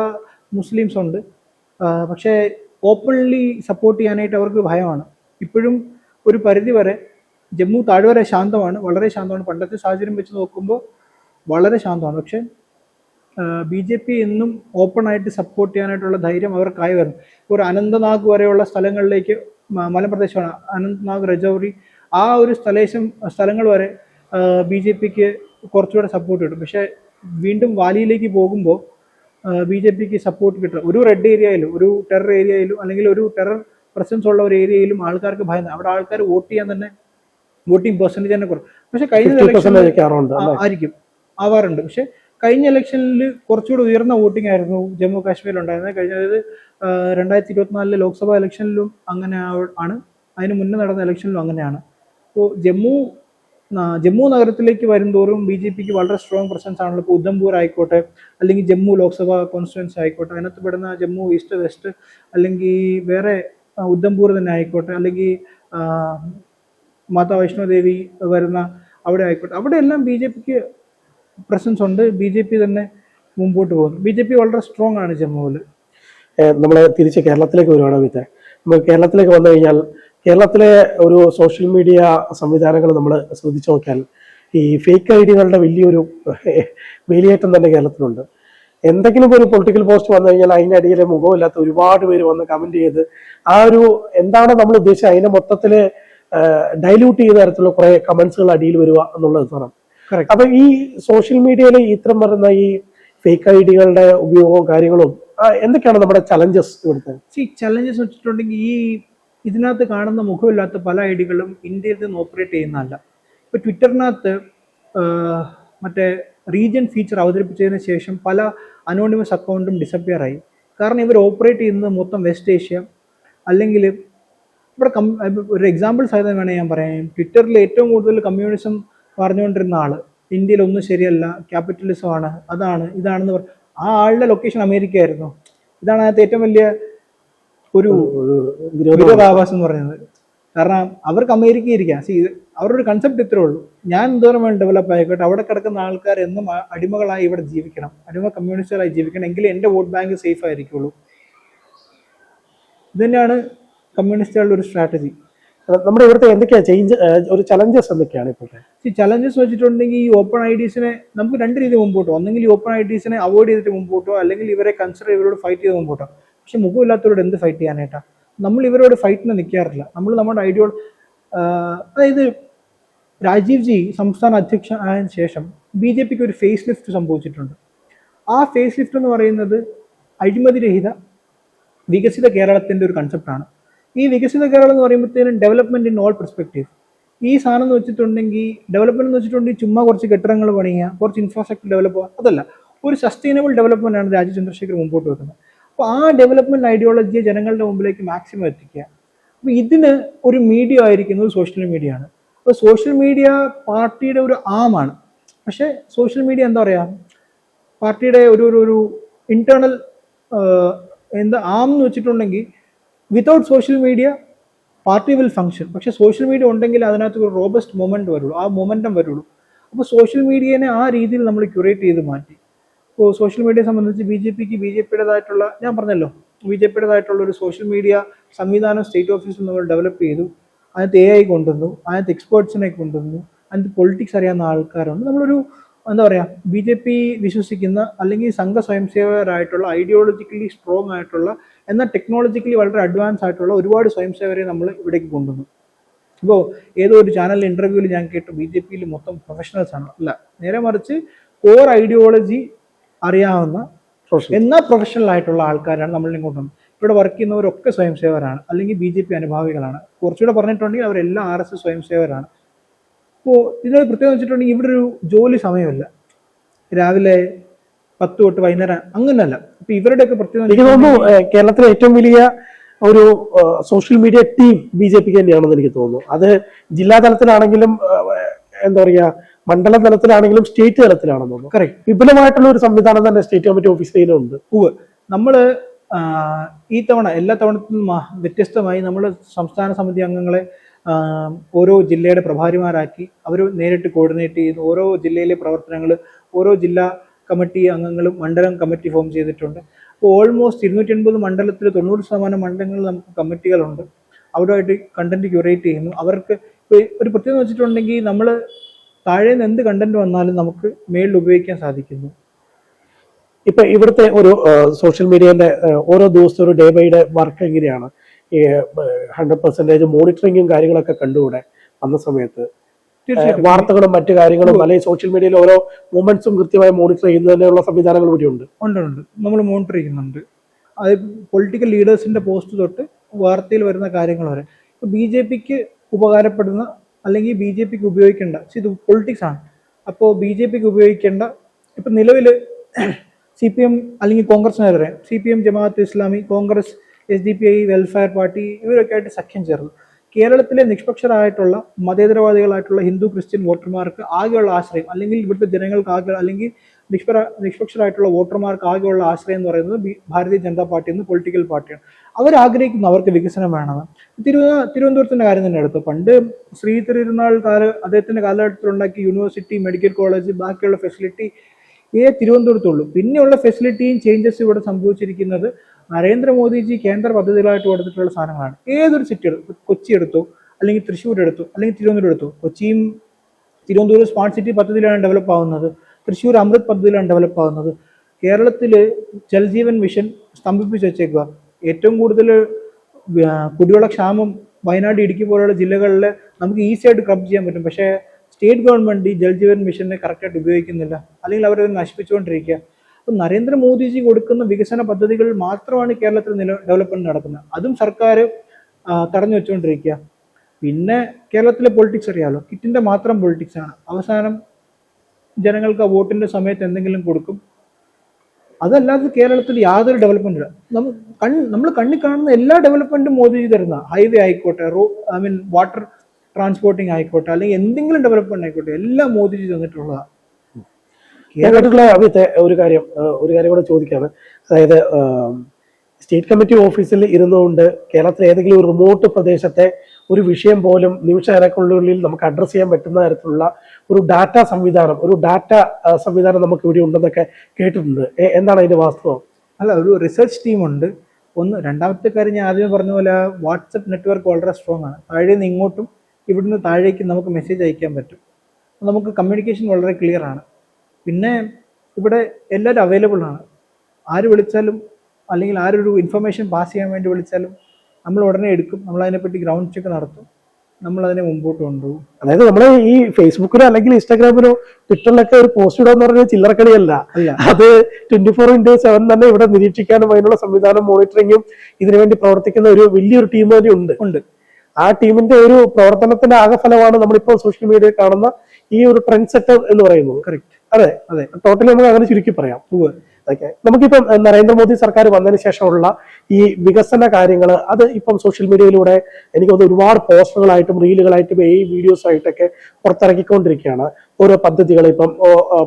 മുസ്ലിംസ് ഉണ്ട് പക്ഷേ ഓപ്പൺലി സപ്പോർട്ട് ചെയ്യാനായിട്ട് അവർക്ക് ഭയമാണ്. ഇപ്പോഴും ഒരു പരിധി വരെ ജമ്മു താഴ്വര ശാന്തമാണ് വളരെ ശാന്തമാണ്. പണ്ടത്തെ സാഹചര്യം വെച്ച് നോക്കുമ്പോൾ വളരെ ശാന്തമാണ്. പക്ഷേ ബി ജെ പി എന്നും ഓപ്പണായിട്ട് സപ്പോർട്ട് ചെയ്യാനായിട്ടുള്ള ധൈര്യം അവർക്കായി വരുന്നു. ഒരു അനന്തനാഗ് വരെയുള്ള സ്ഥലങ്ങളിലേക്ക് മലപ്രദേശമാണ് അനന്തനാഗ് രജൌരി ആ ഒരു സ്ഥലേശം സ്ഥലങ്ങൾ വരെ ബി ജെ പിക്ക് കുറച്ചുകൂടെ സപ്പോർട്ട് കിട്ടും. പക്ഷേ വീണ്ടും വാലിയിലേക്ക് പോകുമ്പോൾ ബി ജെ പിക്ക് സപ്പോർട്ട് കിട്ടുക. ഒരു റെഡ് ഏരിയയിലും ഒരു ടെറർ ഏരിയയിലും അല്ലെങ്കിൽ ഒരു ടെറർ പ്രസൻസ് ഉള്ള ഒരു ഏരിയയിലും ആൾക്കാർക്ക് ഭയം അവിടെ ആൾക്കാർ വോട്ട് ചെയ്യാൻ തന്നെ വോട്ടിംഗ് പെർസെന്റേജ് തന്നെ കുറവ് പക്ഷേ കഴിഞ്ഞ ആയിരിക്കും. ആവാറുണ്ട്. പക്ഷെ കഴിഞ്ഞ ഇലക്ഷനിൽ കുറച്ചുകൂടി ഉയർന്ന വോട്ടിംഗ് ആയിരുന്നു ജമ്മു കാശ്മീരിൽ ഉണ്ടായിരുന്നത്. കഴിഞ്ഞ അതായത് രണ്ടായിരത്തി ഇരുപത്തിനാലിലെ ലോക്സഭാ ഇലക്ഷനിലും അങ്ങനെ ആണ്. അതിന് മുന്നേ നടന്ന ഇലക്ഷനിലും അങ്ങനെയാണ്. അപ്പോൾ ജമ്മു ജമ്മു നഗരത്തിലേക്ക് വരുംതോറും ബി ജെ പിക്ക് വളരെ സ്ട്രോങ് പ്രസൻസ് ആണല്ലോ. ഇപ്പോൾ ഉദ്ധംപൂർ ആയിക്കോട്ടെ അല്ലെങ്കിൽ ജമ്മു ലോക്സഭാ കോൺസ്റ്റിറ്റ്യുവൻസി ആയിക്കോട്ടെ അതിനകത്ത് പെടുന്ന ജമ്മു ഈസ്റ്റ് വെസ്റ്റ് അല്ലെങ്കിൽ വേറെ ഉദ്ധംപൂർ തന്നെ ആയിക്കോട്ടെ അല്ലെങ്കിൽ മാതാ വൈഷ്ണോദേവി വരുന്ന അവിടെ ആയിക്കോട്ടെ. അവിടെ എല്ലാം ബി ജെ പിക്ക് പ്രസൻസ് ഉണ്ട്. ബി ജെ പി തന്നെ മുമ്പോട്ട് പോകുന്നു. ബി ജെ പി വളരെ സ്ട്രോങ് ആണ് ജമ്മുവിൽ നമ്മൾ തിരിച്ച് കേരളത്തിലേക്ക് വരുവാണ് വിത്ത് നമ്മൾ കേരളത്തിലേക്ക് വന്നു കഴിഞ്ഞാൽ കേരളത്തിലെ ഒരു സോഷ്യൽ മീഡിയ സംവിധാനങ്ങൾ നമ്മൾ ശ്രദ്ധിച്ചു നോക്കിയാൽ ഈ ഫേക്ക് ഐഡികളുടെ വലിയൊരു വേലിയേറ്റം തന്നെ കേരളത്തിലുണ്ട്. എന്തെങ്കിലും ഒരു പൊളിറ്റിക്കൽ പോസ്റ്റ് വന്നു കഴിഞ്ഞാൽ അതിന്റെ അടിയിൽ മുഖമില്ലാത്ത ഒരുപാട് പേര് വന്ന് കമന്റ് ചെയ്ത് ആ ഒരു എന്താണ് നമ്മൾ ഉദ്ദേശിച്ചത്? അതിനെ മൊത്തത്തിൽ ഡൈല്യൂട്ട് ചെയ്യുന്ന തരത്തിലുള്ള കുറെ കമന്റ്സുകൾ അടിയിൽ വരിക എന്നുള്ളത് സാധനം. അപ്പൊ ഈ സോഷ്യൽ മീഡിയയിൽ ഇത്തരം പറയുന്ന ഈ ഫേക്ക് ഐഡികളുടെ ഉപയോഗവും കാര്യങ്ങളും എന്തൊക്കെയാണ് നമ്മുടെ ചലഞ്ചസ് ഇവിടുത്തെ? ചലഞ്ചസ് വെച്ചിട്ടുണ്ടെങ്കിൽ ഈ ഇതിനകത്ത് കാണുന്ന മുഖമില്ലാത്ത പല ഐ ഡികളും ഇന്ത്യയിൽ നിന്ന് ഓപ്പറേറ്റ് ചെയ്യുന്നതല്ല. ഇപ്പോൾ ട്വിറ്ററിനകത്ത് മറ്റേ റീജിയൻ ഫീച്ചർ അവതരിപ്പിച്ചതിന് ശേഷം പല അനോണിമസ് അക്കൗണ്ടും ഡിസപ്പിയർ ആയി. കാരണം ഇവർ ഓപ്പറേറ്റ് ചെയ്യുന്നത് മൊത്തം വെസ്റ്റ് ഏഷ്യ അല്ലെങ്കിൽ ഇവിടെ കം ഒരു എക്സാമ്പിൾ സഹിതം വേണമെങ്കിൽ ഞാൻ പറയാം. ട്വിറ്ററിൽ ഏറ്റവും കൂടുതൽ കമ്മ്യൂണിസം പറഞ്ഞുകൊണ്ടിരുന്ന ആൾ ഇന്ത്യയിൽ ഒന്നും ശരിയല്ല ക്യാപിറ്റലിസമാണ് അതാണ് ഇതാണെന്ന് പറ ആ ആളുടെ ലൊക്കേഷൻ അമേരിക്ക ആയിരുന്നു ഇതാണ് അതിനകത്ത് ഏറ്റവും വലിയ ഒരു ഒരു വിരോധം വിരോധാഭാസം എന്ന് പറയുന്നത്. കാരണം അവർക്ക് അമേരിക്കയിൽ ഇരിക്കാം. സി അവരുടെ ഒരു കൺസെപ്റ്റ് ഇത്രേ ഉള്ളൂ. ഞാൻ എന്തോരം വേണം ഡെവലപ്പ് ആയിക്കോട്ടെ അവിടെ കിടക്കുന്ന ആൾക്കാർ എന്നും അടിമകളായി ഇവിടെ ജീവിക്കണം. അടിമ കമ്മ്യൂണിസ്റ്റുകളായി ജീവിക്കണം. എങ്കിലേ എന്റെ വോട്ട് ബാങ്ക് സേഫ് ആയിരിക്കുള്ളൂ. ഇതുതന്നെയാണ് കമ്മ്യൂണിസ്റ്റുകളുടെ ഒരു സ്ട്രാറ്റജി നമ്മുടെ ഇവിടുത്തെ എന്തൊക്കെയാ ചേഞ്ച് ഒരു ചലഞ്ചസ് എന്തൊക്കെയാണ് ഇപ്പോഴത്തെ? ഈ ചലഞ്ചസ് വെച്ചിട്ടുണ്ടെങ്കിൽ ഈ ഓപ്പൺ ഐ ഡിസിനെ നമുക്ക് രണ്ട് രീതി മുമ്പോട്ടോ ഒന്നെങ്കിൽ ഈ ഓപ്പൺ ഐ ഡിസിനെ അവോയ്ഡ് ചെയ്തിട്ട് മുമ്പോട്ടോ അല്ലെങ്കിൽ ഇവരെ കൺസിഡർ ഇവരോട് ഫൈറ്റ് ചെയ്ത് മുമ്പോട്ടോ പക്ഷെ മുഖമില്ലാത്തവരോട് എന്ത് ഫൈറ്റ് ചെയ്യാനായിട്ടാ നമ്മൾ ഇവരോട് ഫൈറ്റിന് നിൽക്കാറില്ല നമ്മൾ നമ്മുടെ ഐഡിയോൾ അതായത് രാജീവ് ജി സംസ്ഥാന അധ്യക്ഷ ആയതിനു ശേഷം ബി ജെ പിക്ക് ഒരു ഫേസ് ലിഫ്റ്റ് സംഭവിച്ചിട്ടുണ്ട്. ആ ഫേസ് ലിഫ്റ്റ് എന്ന് പറയുന്നത് അഴിമതിരഹിത വികസിത കേരളത്തിന്റെ ഒരു കൺസെപ്റ്റാണ് ഈ വികസിത കേരളം എന്ന് പറയുമ്പോഴത്തേനും ഡെവലപ്മെന്റ് ഇൻ ഓൾ പെർസ്പെക്റ്റീവ് ഈ സാധനം എന്ന് വെച്ചിട്ടുണ്ടെങ്കിൽ ഡെവലപ്മെന്റ് എന്ന് വെച്ചിട്ടുണ്ടെങ്കിൽ ചുമ്മാ കുറച്ച് കെട്ടിടങ്ങൾ പണിയുക കുറച്ച് ഇൻഫ്രാസ്ട്രക്ചർ ഡെവലപ്പ് അതല്ല. ഒരു സസ്റ്റൈനബിൾ ഡെവലപ്മെന്റ് ആണ് രാജീവ് ചന്ദ്രശേഖർ മുമ്പോട്ട് വെക്കുന്നത്. അപ്പോൾ ആ ഡെവലപ്മെന്റ് ഐഡിയോളജിയെ ജനങ്ങളുടെ മുമ്പിലേക്ക് മാക്സിമം എത്തിക്കുക. അപ്പോൾ ഇതിന് ഒരു മീഡിയ ആയിരിക്കുന്നത് സോഷ്യൽ മീഡിയ ആണ്. അപ്പോൾ സോഷ്യൽ മീഡിയ പാർട്ടിയുടെ ഒരു ആമാണ്. പക്ഷേ സോഷ്യൽ മീഡിയ എന്താ പറയുക പാർട്ടിയുടെ ഒരു ഒരു ഒരു ഇന്റേണൽ എന്താ ആം എന്ന് വെച്ചിട്ടുണ്ടെങ്കിൽ without social media party will function പക്ഷെ സോഷ്യൽ മീഡിയ ഉണ്ടെങ്കിൽ അതിനകത്ത് ഒരു റോബസ്റ്റ് മൊമെന്റ് വരുള്ളൂ. ആ മൊമെന്റം വരുള്ളൂ. അപ്പോൾ സോഷ്യൽ മീഡിയനെ ആ രീതിയിൽ നമ്മൾ ക്യൂറേറ്റ് ചെയ്ത് മാറ്റി. ഇപ്പോൾ സോഷ്യൽ മീഡിയയെ സംബന്ധിച്ച് ബി ജെ പിക്ക് ബി ജെ പിയുടേതായിട്ടുള്ള ഞാൻ പറഞ്ഞല്ലോ ബി ജെ പിയുടേതായിട്ടുള്ള ഒരു സോഷ്യൽ മീഡിയ സംവിധാനം സ്റ്റേറ്റ് ഓഫീസിൽ നമ്മൾ ഡെവലപ്പ് ചെയ്തു. അതിനകത്ത് എ ഐ കൊണ്ടുവന്നു അതിനകത്ത് എക്സ്പേർട്സിനെ കൊണ്ടുവന്നു അതിനകത്ത് പൊളിറ്റിക്സ് അറിയാവുന്ന ആൾക്കാരുണ്ട്. നമ്മളൊരു എന്താ പറയുക ബി ജെ പി വിശ്വസിക്കുന്ന അല്ലെങ്കിൽ സംഘ സ്വയംസേവകരായിട്ടുള്ള ഐഡിയോളജിക്കലി സ്ട്രോങ് ആയിട്ടുള്ള എന്നാൽ ടെക്നോളജിക്കലി വളരെ അഡ്വാൻസ് ആയിട്ടുള്ള ഒരുപാട് സ്വയംസേവരെ നമ്മൾ ഇവിടേക്ക് കൊണ്ടുവന്നു. ഇപ്പോൾ ഏതോ ഒരു ചാനലിൽ ഇന്റർവ്യൂവിൽ ഞാൻ കേട്ടു ബി ജെ പിയിൽ മൊത്തം പ്രൊഫഷണൽസ് ആണ്. അല്ല നേരെ മറിച്ച് കോർ ഐഡിയോളജി അറിയാവുന്ന എന്നാൽ പ്രൊഫഷണൽ ആയിട്ടുള്ള ആൾക്കാരാണ് നമ്മൾ ഇങ്ങോട്ട് വന്നത്. ഇവിടെ വർക്ക് ചെയ്യുന്നവരൊക്കെ സ്വയംസേവരാണ്. അല്ലെങ്കിൽ ബി ജെ പി അനുഭാവികളാണ്. കുറച്ചുകൂടെ പറഞ്ഞിട്ടുണ്ടെങ്കിൽ അവരെല്ലാം ആർ എസ് എസ് സ്വയംസേവരാണ്. ഇപ്പോൾ ഇതിനൊരു പ്രത്യേകത വെച്ചിട്ടുണ്ടെങ്കിൽ ഇവിടെ ഒരു ജോലി സമയമില്ല. രാവിലെ പത്ത് തൊട്ട് വൈകുന്നേരം അങ്ങനല്ല ഇപ്പൊ ഇവരുടെയൊക്കെ പ്രത്യേകത എനിക്ക് തോന്നുന്നു കേരളത്തിലെ ഏറ്റവും വലിയ ഒരു social media team B J പിക്ക് തന്നെയാണെന്ന് എനിക്ക് തോന്നുന്നു. അത് ജില്ലാ തലത്തിലാണെങ്കിലും എന്താ പറയാ മണ്ഡലം തലത്തിലാണെങ്കിലും സ്റ്റേറ്റ് തലത്തിലാണെന്നോ കറക്റ്റ് വിപുലമായിട്ടുള്ള ഒരു സംവിധാനം തന്നെ സ്റ്റേറ്റ് കമ്മിറ്റി ഓഫീസിലുണ്ട് ഉവ് നമ്മൾ ഈ തവണ എല്ലാ തവണത്തും വ്യത്യസ്തമായി നമ്മൾ സംസ്ഥാന സമിതി അംഗങ്ങളെ ഓരോ ജില്ലയുടെ പ്രഭാരിമാരാക്കി അവർ നേരിട്ട് കോർഡിനേറ്റ് ചെയ്യുന്നു. ഓരോ ജില്ലയിലെ പ്രവർത്തനങ്ങൾ ഓരോ ജില്ലാ കമ്മിറ്റി അംഗങ്ങളും മണ്ഡലം കമ്മിറ്റി ഫോം ചെയ്തിട്ടുണ്ട്. അപ്പോൾ ഓൾമോസ്റ്റ് ഇരുന്നൂറ്റി എൺപത് മണ്ഡലത്തിൽ തൊണ്ണൂറ് ശതമാനം മണ്ഡലങ്ങളിൽ നമുക്ക് കമ്മിറ്റികളുണ്ട്. അവരുമായിട്ട് കണ്ടന്റ് ക്യൂറേറ്റ് ചെയ്യുന്നു. അവർക്ക് ഒരു പ്രത്യേകത വെച്ചിട്ടുണ്ടെങ്കിൽ നമ്മൾ താഴെ നിന്ന് എന്ത് കണ്ടന്റ് വന്നാലും നമുക്ക് മേളിൽ ഉപയോഗിക്കാൻ സാധിക്കുന്നു. ഇപ്പൊ ഇവിടുത്തെ ഒരു സോഷ്യൽ മീഡിയയിലെ ഓരോ ദിവസത്തെ ഒരു ഡേ ബൈ ഡേ വർക്ക് എങ്ങനെയാണ്? ഈ ഹൺഡ്രഡ് പെർസെന്റേജ് മോണിറ്ററിങ്ങും കാര്യങ്ങളൊക്കെ കണ്ടുകൂടെ? വന്ന സമയത്ത്. വാർത്തകളും മറ്റു കാര്യങ്ങളും അല്ലെങ്കിൽ സോഷ്യൽ മീഡിയയിൽ ഓരോ മൂവ്മെന്റ്സും കൃത്യമായി മോണിറ്റർ ചെയ്യുന്നതിനുള്ള സംവിധാനങ്ങൾ കൂടി ഉണ്ട്. ഉണ്ട് നമ്മൾ മോണിറ്റർ ചെയ്യുന്നുണ്ട്. അത് പൊളിറ്റിക്കൽ ലീഡേഴ്സിന്റെ പോസ്റ്റ് തൊട്ട് വാർത്തയിൽ വരുന്ന കാര്യങ്ങൾ വരെ. ഇപ്പൊ ബി ജെ പിക്ക് ഉപകാരപ്പെടുന്ന അല്ലെങ്കിൽ ബി ജെ പിക്ക് ഉപയോഗിക്കേണ്ട. ഇത് പൊളിറ്റിക്സ് ആണ്. അപ്പോൾ ബി ജെ പിക്ക് ഉപയോഗിക്കേണ്ട. ഇപ്പം നിലവിൽ സി പി എം അല്ലെങ്കിൽ കോൺഗ്രസിനെ പറയാം. C P M Jamaat Islami Congress S D P I welfare party ഇവരൊക്കെ ആയിട്ട് സഖ്യം ചേർന്നു. കേരളത്തിലെ നിഷ്പക്ഷരായിട്ടുള്ള മതേതരവാദികളായിട്ടുള്ള ഹിന്ദു ക്രിസ്ത്യൻ വോട്ടർമാർക്ക് ആകെയുള്ള ആശ്രയം അല്ലെങ്കിൽ ഇവിടുത്തെ ജനങ്ങൾക്ക് ആകെ അല്ലെങ്കിൽ നിഷ്പര നിഷ്പക്ഷരായിട്ടുള്ള വോട്ടർമാർക്ക് ആകെയുള്ള ആശ്രയം എന്ന് പറയുന്നത് ഭാരതീയ ജനതാ പാർട്ടി എന്ന പൊളിറ്റിക്കൽ പാർട്ടിയാണ്. അവർ ആഗ്രഹിക്കുന്നു അവർക്ക് വികസനം വേണമെന്ന് തിരുവ തിരുവനന്തപുരത്തിന്റെ കാര്യം തന്നെ എടുത്തു. പണ്ട് ശ്രീ തിരുനാൾ കാല അദ്ദേഹത്തിന്റെ കാലഘട്ടത്തിലുണ്ടാക്കിയ യൂണിവേഴ്സിറ്റി മെഡിക്കൽ കോളേജ് ബാക്കിയുള്ള ഫെസിലിറ്റി ഏ തിരുവനന്തപുരത്തുള്ളൂ. പിന്നെയുള്ള ഫെസിലിറ്റിയും ചേഞ്ചസ് ഇവിടെ സംഭവിച്ചിരിക്കുന്നത് നരേന്ദ്രമോദിജി കേന്ദ്ര പദ്ധതികളായിട്ട് കൊടുത്തിട്ടുള്ള സാധനങ്ങളാണ്. ഏതൊരു സിറ്റി കൊച്ചി എടുത്തു അല്ലെങ്കിൽ തൃശ്ശൂർ എടുത്തു അല്ലെങ്കിൽ തിരുവനന്തപുരം എടുത്തു. കൊച്ചിയും തിരുവനന്തപുരം സ്മാർട്ട് സിറ്റി പദ്ധതിയിലാണ് ഡെവലപ്പ് ആവുന്നത്. തൃശ്ശൂർ അമൃത് പദ്ധതിയിലാണ് ഡെവലപ്പ് ആകുന്നത്. കേരളത്തിൽ ജൽജീവൻ മിഷൻ സ്തംഭിപ്പിച്ച് വെച്ചേക്കുക ഏറ്റവും കൂടുതൽ കുടിവെള്ള ക്ഷാമം വയനാട് ഇടുക്കി പോലെയുള്ള ജില്ലകളിൽ നമുക്ക് ഈസി ആയിട്ട് ക്രബ് ചെയ്യാൻ പറ്റും. പക്ഷേ സ്റ്റേറ്റ് ഗവൺമെന്റ് ഈ ജൽജീവൻ മിഷനെ കറക്റ്റായിട്ട് ഉപയോഗിക്കുന്നില്ല. അല്ലെങ്കിൽ അവരത് നശിപ്പിച്ചുകൊണ്ടിരിക്കുക. അപ്പം നരേന്ദ്രമോദിജി കൊടുക്കുന്ന വികസന പദ്ധതികൾ മാത്രമാണ് കേരളത്തിൽ നില ഡെവലപ്മെന്റ് നടക്കുന്നത്. അതും സർക്കാർ തടഞ്ഞു വെച്ചുകൊണ്ടിരിക്കുക. പിന്നെ കേരളത്തിലെ പൊളിറ്റിക്സ് അറിയാമല്ലോ കിറ്റിന്റെ മാത്രം പൊളിറ്റിക്സാണ് അവസാനം ജനങ്ങൾക്ക് ആ വോട്ടിന്റെ സമയത്ത് എന്തെങ്കിലും കൊടുക്കും. അതല്ലാതെ കേരളത്തിൽ യാതൊരു ഡെവലപ്മെന്റ് ഇല്ല. നമ്മൾ കൺ നമ്മൾ കണ്ണിൽ കാണുന്ന എല്ലാ ഡെവലപ്മെന്റും മോദിജി തരുന്ന ഹൈവേ ആയിക്കോട്ടെ road I mean water transporting ആയിക്കോട്ടെ അല്ലെങ്കിൽ എന്തെങ്കിലും ഡെവലപ്മെന്റ് ആയിക്കോട്ടെ എല്ലാം മോദിജി തന്നിട്ടുള്ളതാണ് കേട്ടിട്ടുള്ള അഭിത്തെ ഒരു കാര്യം ഒരു കാര്യം കൂടെ ചോദിക്കാണ്. അതായത് സ്റ്റേറ്റ് കമ്മിറ്റി ഓഫീസിൽ ഇരുന്നുകൊണ്ട് കേരളത്തിലെ ഏതെങ്കിലും ഒരു റിമോട്ട് പ്രദേശത്തെ ഒരു വിഷയം പോലും നിമിഷ നേരക്കുള്ളിൽ നമുക്ക് അഡ്രസ് ചെയ്യാൻ പറ്റുന്ന തരത്തിലുള്ള ഒരു ഡാറ്റ സംവിധാനം ഒരു ഡാറ്റ സംവിധാനം നമുക്ക് ഇവിടെ ഉണ്ടെന്നൊക്കെ കേട്ടിട്ടുണ്ട്. എന്താണ് അതിന്റെ വാസ്തവം? അല്ല ഒരു റിസർച്ച് ടീമുണ്ട് ഒന്ന് രണ്ടാമത്തെ കാര്യം ഞാൻ ആദ്യമേ പറഞ്ഞ പോലെ വാട്സപ്പ് നെറ്റ്വർക്ക് വളരെ സ്ട്രോങ് ആണ്. താഴെ നിന്ന് ഇങ്ങോട്ടും ഇവിടുന്ന് താഴേക്ക് നമുക്ക് മെസ്സേജ് അയക്കാൻ പറ്റും. നമുക്ക് കമ്മ്യൂണിക്കേഷൻ വളരെ ക്ലിയർ ആണ്. പിന്നെ ഇവിടെ എല്ലാവരും അവൈലബിൾ ആണ്. ആര് വിളിച്ചാലും അല്ലെങ്കിൽ ആരൊരു ഇൻഫർമേഷൻ പാസ് ചെയ്യാൻ വേണ്ടി വിളിച്ചാലും നമ്മൾ ഉടനെ എടുക്കും. നമ്മൾ അതിനെപ്പറ്റി ഗ്രൗണ്ട് ചെക്ക് നടത്തും. നമ്മൾ അതിനെ മുമ്പോട്ട് കൊണ്ടുപോകും. അതായത് നമ്മൾ ഈ ഫേസ്ബുക്കിലോ അല്ലെങ്കിൽ ഇൻസ്റ്റാഗ്രാമിലോ ട്വിറ്ററിലൊക്കെ ഒരു പോസ്റ്റ് ഇടുക എന്ന് പറഞ്ഞാൽ ചില്ലറക്കളിയല്ല അല്ല. അത് ട്വന്റി ഫോർ ഇന്റു സെവൻ തന്നെ ഇവിടെ നിരീക്ഷിക്കാനും അതിനുള്ള സംവിധാനം മോണിറ്ററിങ്ങും ഇതിനുവേണ്ടി പ്രവർത്തിക്കുന്ന ഒരു വലിയൊരു ടീം തന്നെ ഉണ്ട്. ഉണ്ട്. ആ ടീമിന്റെ ഒരു പ്രവർത്തനത്തിന്റെ ആകെ ഫലമാണ് നമ്മളിപ്പോൾ സോഷ്യൽ മീഡിയയിൽ കാണുന്ന ഈ ഒരു ട്രെൻഡ് സെറ്റർ എന്ന് പറയുന്നത്. കറക്റ്റ് അതെ. അതെ. ടോട്ടലി നമുക്ക് അങ്ങനെ ചുരുക്കി പറയാം. നമുക്കിപ്പം നരേന്ദ്രമോദി സർക്കാർ വന്നതിന് ശേഷമുള്ള ഈ വികസന കാര്യങ്ങൾ അത് ഇപ്പം സോഷ്യൽ മീഡിയയിലൂടെ എനിക്ക് തോന്നുന്നു ഒരുപാട് പോസ്റ്ററുകളായിട്ടും റീലുകളായിട്ടും ഈ വീഡിയോസ് ആയിട്ടൊക്കെ പുറത്തിറക്കിക്കൊണ്ടിരിക്കുകയാണ്. ഓരോ പദ്ധതികൾ ഇപ്പം